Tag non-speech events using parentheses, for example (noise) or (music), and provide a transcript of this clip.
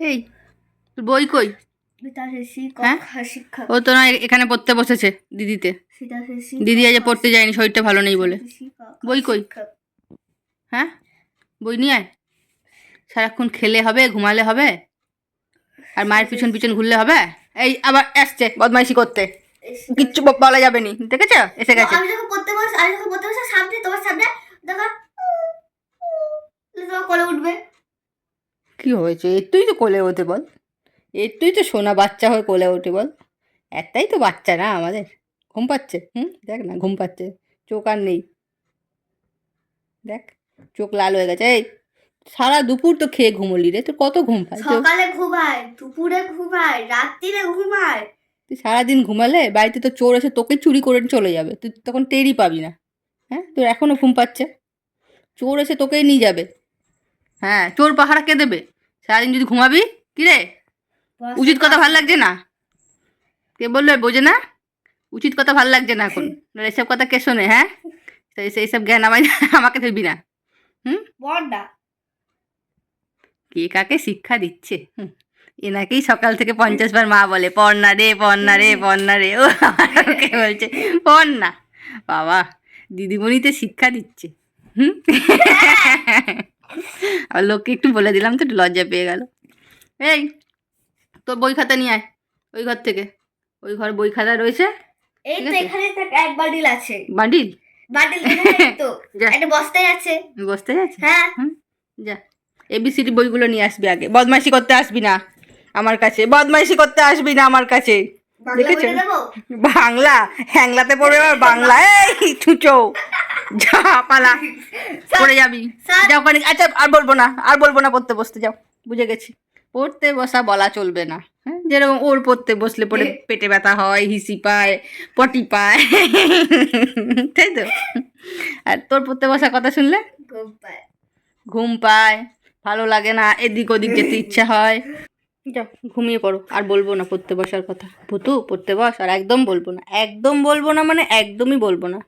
এই বই কই? হ্যাঁ? ও তো না এখানে পড়তে বসেছে দিদিতে। দিদি আজ পড়তে যায়নি শরীরটা ভালো নেই বলে। বই কই? হ্যাঁ? বই নিয়ে আয়। সারাক্ষণ খেলে হবে ঘুমালে হবে আর মায়ের পিছন পিছন ঘুরলে হবে? এই আবার আসছে বদমাইশি করতে। কিচ্ছু বলা যাবে নি দেখেছ? এসে গেছে। আমি যখন পড়তে বস আমি যখন পড়তে বসে সামনে তোমার সামনে দেখো কোলে উঠবে। কি হয়েছে? একটুই তো কোলে ওঠে বল। একটুই তো সোনা বাচ্চা হয়ে কোলে ওঠে বল। একটাই তো বাচ্চা না আমাদের। ঘুম পাচ্ছে হুম? দেখ না ঘুম পাচ্ছে। চোখ আর নেই। দেখ চোখ লাল হয়ে গেছে। এই সারা দুপুর তো খেয়ে ঘুমোলি রে। তোর কত ঘুম পায় সকালে ঘুমায় দুপুরে ঘুমায় রাত্রিরে ঘুমায় তুই সারাদিন ঘুমালে বাড়িতে তো চোর এসে তোকে চুরি করে চলে যাবে। তুই তখন টেরই পাবি না। হ্যাঁ? তোর এখনও ঘুম পাচ্ছে। চোর এসে তোকেই নিয়ে যাবে। হ্যাঁ চোর পাহারা কে দেবে? সারাদিন যদি ঘুমাবি? কি রে উচিত কথা ভালো লাগছে না? কে বলল বোঝে না? উচিত কথা ভালো লাগছে না এখন। (laughs) এসব কথা কে শোনে হ্যাঁ? সেই সব জ্ঞান আমায় আমাকে ধরবি না। হুম? কে কাকে শিক্ষা দিচ্ছে? হুম, এনাকেই সকাল থেকে পঞ্চাশ বার মা বলে না রে না রে না রে। ও কে বলছে না বাবা দিদিমণিতে শিক্ষা দিচ্ছে। হুম? (laughs) আর লোককে একটু বলে দিলাম তো একটু লজ্জা পেয়ে গেল। এই তোর বই খাতা নিয়ে আয় ওই ঘর থেকে। ওই ঘর বই খাতা রয়েছে। এই তো আছে। এখানে এক বান্ডিল আছে। বান্ডিল? বান্ডিল তো। (laughs) একটা বস্তায় আছে। বসতে যাচ্ছে হ্যাঁ। যা। এবিসিডি বইগুলো নিয়ে আসবি আগে। বদমাইশি করতে আসবি না আমার কাছে। বদমাইশি করতে আসবি না আমার কাছে। বাংলা দেখেছ? বাংলা। হ্যাংলাতে পড়বে আবার বাংলা। এই ছুচো। যা পালা। পড়ে যাবি। যাও ওখানে আচ্ছা আর বলব না আর বলব না পড়তে বসতে যাও। বুঝে গেছি। পড়তে বসা বলা চলবে না। হ্যাঁ যেরকম ওর পড়তে বসলে পরে পেটে ব্যথা হয় হিসি পায় পটি পায়। তাই তো? আর তোর পড়তে বসার কথা শুনলে? ঘুম পায়। ঘুম পায় ভালো লাগে না এদিক ওদিক যেতে ইচ্ছা হয়। যাও ঘুমিয়ে পড়ো। আর বলব না পড়তে বসার কথা। ভুতু পড়তে বস আর একদম বলব না। একদম বলব না মানে একদমই বলব না।